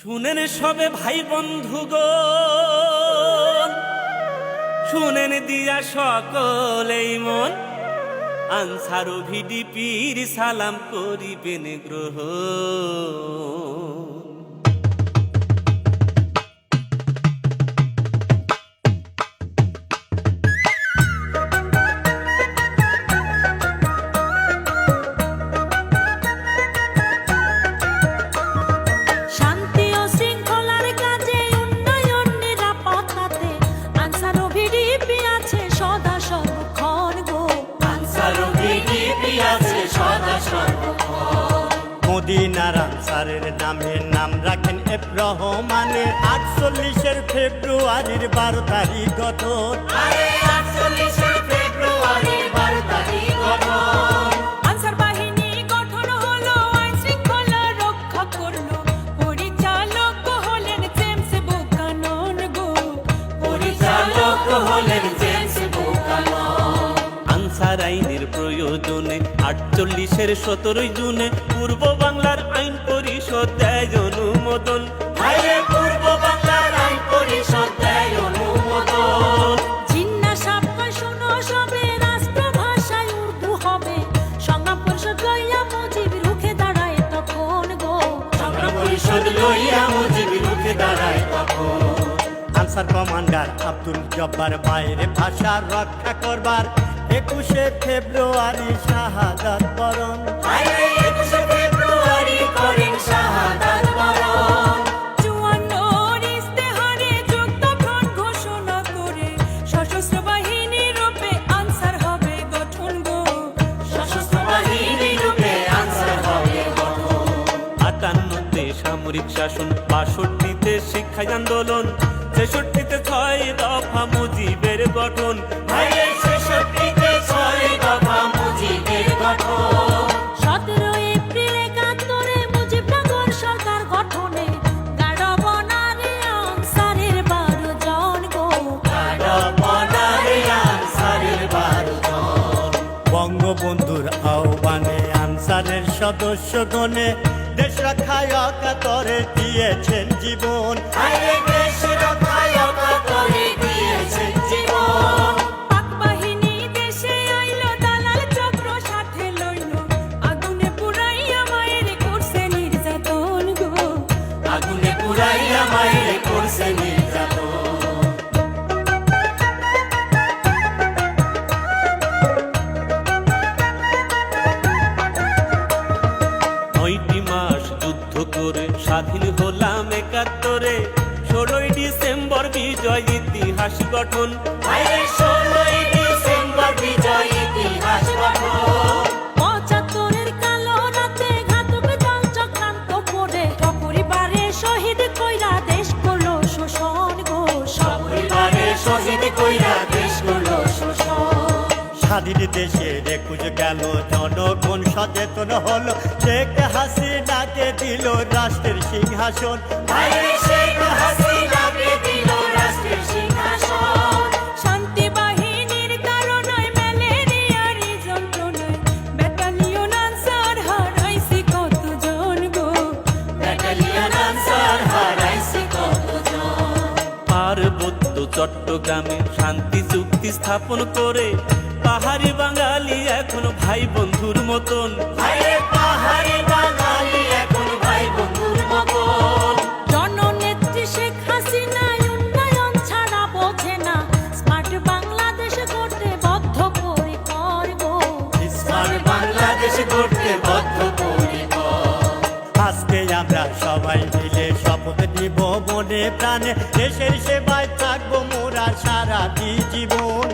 শুনেন সবে ভাই বন্ধু গো। শুনেন দিয়া সকলেই মন। আনসার ভিডিপির সালাম করিবেন গ্রহ। মদিনার আনসারের নামে নাম রাখেন এফ রহমানের আটচল্লিশের ফেব্রুয়ারির বারো তারিখ গঠন আনসার বাহিনী গঠন হলো আইন শৃঙ্খলা রক্ষা করল। পরিচালক হলেন জেমস বুকানন গো। হলেন জেমস আনসার আইনের প্রয়োজনে আটচল্লিশের সতেরোই জুনে পূর্ব বাংলার আইন পরিষদ দেয় অনুমোদন। পূর্ব বাংলার আইন পরিষদ দেয় অনুমোদন। জিন্না সাপ্পাই শোনো সবে রাষ্ট্রভাষায় উর্দু হবে। সংগ্রাম পরিষদ লইয়া মুজিব রুখে দাঁড়ায় তখন গো। সংগ্রাম লইয়া মুজিব রুখে দাঁড়ায় তখন। আনসার কমান্ডার আব্দুল জব্বার বাইরে ভাষা রক্ষা করবার। একুশে ফেব্রুয়ারি শাহাদাত বরণ। আরে একুশে ফেব্রুয়ারি করেন শাহাদাত বরণ। চুয়ান্নর ইস্তেহারে যুদ্ধক্ষণ ঘোষণা করে সশস্ত্র রূপে আনসার হবে গঠন গো। রূপে আনসার হবে আটান্নতে সামরিক শাসন বাষট্টিতে শিক্ষা আন্দোলন ছেষট্টিতে ছয় দফা মুজিবের গঠন বঙ্গবন্ধুর আহ্বানে আনসারের সদস্যগণে দেশ রক্ষায় অকাতরে দিয়েছেন জীবন। দেশ রক্ষায় অকাতরে দিয়েছেন জীবন। পাক বাহিনী দেশে আইলো দালাল চক্র সাথে লইল। আগুনে পুরাইয়া মায়ের করছে করে স্বাধীন হলাম একাত্তরে। ষোলোই ডিসেম্বর বিজয় ইতিহাস গঠন। ষোলোই ডিসেম্বর বিজয় ইতিহাস শহীদ কইরা দেশ করল শোষণ গো পরিবারে শহীদ কইরা দেশ করল শোষণ স্বাধীন দেশের একুশ গেল জনগণ সচেতন হলো। শেখ হাসিনাকে দিল রাষ্ট্রের সিংহাসন। চট্টগ্রামে শান্তি চুক্তি স্থাপন করে পাহাড়ি বাঙালি এখন ভাই বন্ধুর মতন। পাহাড়ি বাঙালি এখন ভাই বন্ধুর মতন। জননেত্রী শেখ হাসিনা উন্নয়ন ছাড়া বোঝে না। স্মার্ট বাংলাদেশ করতে বদ্ধ পরিকর গো স্মার্ট বাংলাদেশ গড়তে বদ্ধ পরিকর আজকে আমরা সবাই মিলে শপথ নিব মনে প্রাণে। দেশের সেবায় থাকব মোরা সারা জীবন।